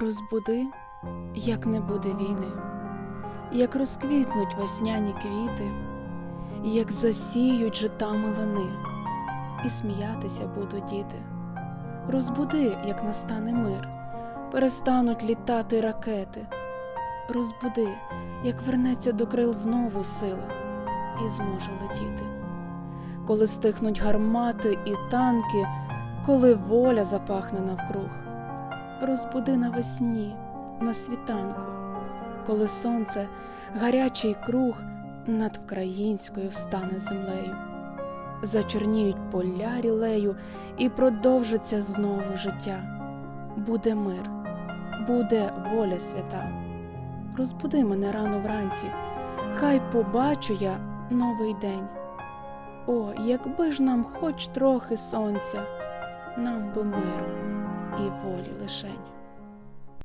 Розбуди, як не буде війни, як розквітнуть весняні квіти, як засіють житами лани, і сміятися будуть діти. Розбуди, як настане мир, перестануть літати ракети. Розбуди, як вернеться до крил знову сила, і зможу летіти. Коли стихнуть гармати і танки, коли воля запахне навкруг. Розбуди навесні, на світанку, коли сонце, гарячий круг над українською встане землею. Зачорніють поля рілею і продовжиться знову життя. Буде мир, буде воля свята. Розбуди мене рано вранці, хай побачу я новий день. О, якби ж нам хоч трохи сонця, нам би миру і волі лишень.